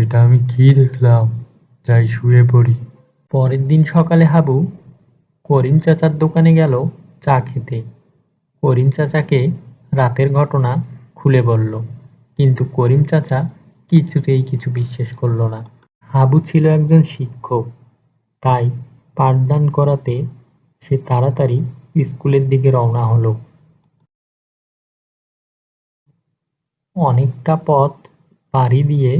এটা আমি কি দেখলাম? যাই শুয়ে পড়ি। পরের দিন সকালে হাবু করিম চাচার দোকানে গেল চা খেতে। করিম চাচাকে রাতের ঘটনা খুলে বলল, কিন্তু করিম চাচা কিছুতেই কিছু বিশ্বাস করল না। হাবু ছিল একজন শিক্ষক, তাই পাঠদান করাতে সে তাড়াতাড়ি স্কুলের দিকে রওনা হলো। অনেকটা পথ পাড়ি দিয়ে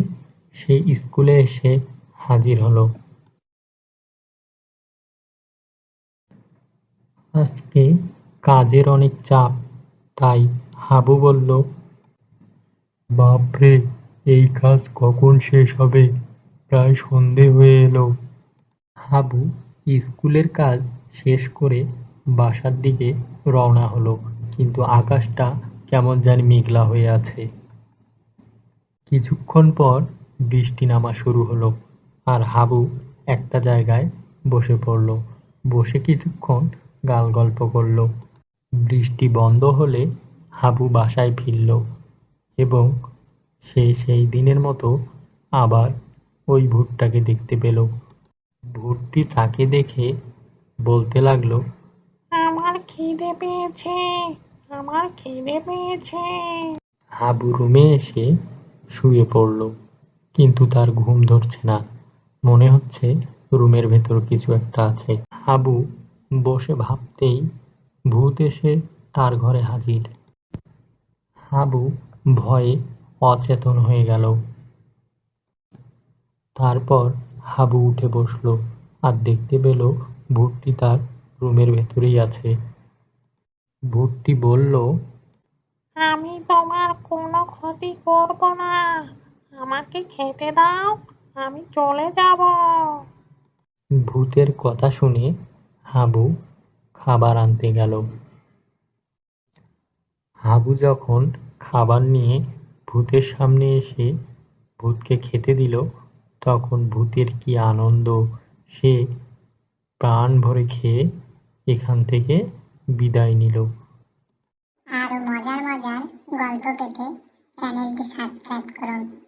সে স্কুলে এসে হাজির হলো। আজকে কাজের অনেক চাপ, তাই হাবু বলল, বাপরে, এই কাজ কখন শেষ হবে? প্রায় সন্ধে হয়ে এলো। হাবু স্কুলের কাজ শেষ করে বাসার দিকে রওনা হলো, কিন্তু আকাশটা কেমন জানি মেঘলা হয়ে আছে। কিছুক্ষণ পর বৃষ্টি নামা শুরু হলো আর হাবু একটা জায়গায় বসে পড়ল। বসে কিছুক্ষণ গাল গল্প করল। বৃষ্টি বন্ধ হলে হাবু বাসায় ফিরল এবং সে সেই দিনের মতো আবার ওই ভূতটাকে দেখতে পেল। ভূতটি তাকে দেখে বলতে লাগল আমার খিদে পেয়েছে আমার খিদে পেয়েছে। হাবু রুমে এসে শুয়ে পড়ল, কিন্তু তার ঘুম ধরছে না। মনে হচ্ছে রুমের ভেতর কিছু একটা আছে। হাবু বসে ভাবতেই ভূত এসে তার ঘরে হাজির। হাবু ভয়ে অচেতন হয়ে গেল। তারপর হাবু উঠে বসল আর দেখতে পেল ভূতটি তার রুমের ভেতরেই আছে। ভূতটি বলল আমি তোমার কোনো ক্ষতি করব না। আমাকে খেতে দাও, আমি চলে যাব। ভূতের কথা শুনে হাবু খাবার আনতে গেল। হাবু যখন খাবার নিয়ে ভূতের সামনে এসে ভূতকে খেতে দিল, তখন ভূতের কি আনন্দ! সে প্রাণ ভরে খেয়ে এখান থেকে বিদায় নিল। कॉल को विधि चैनल की सब्सक्राइब करो।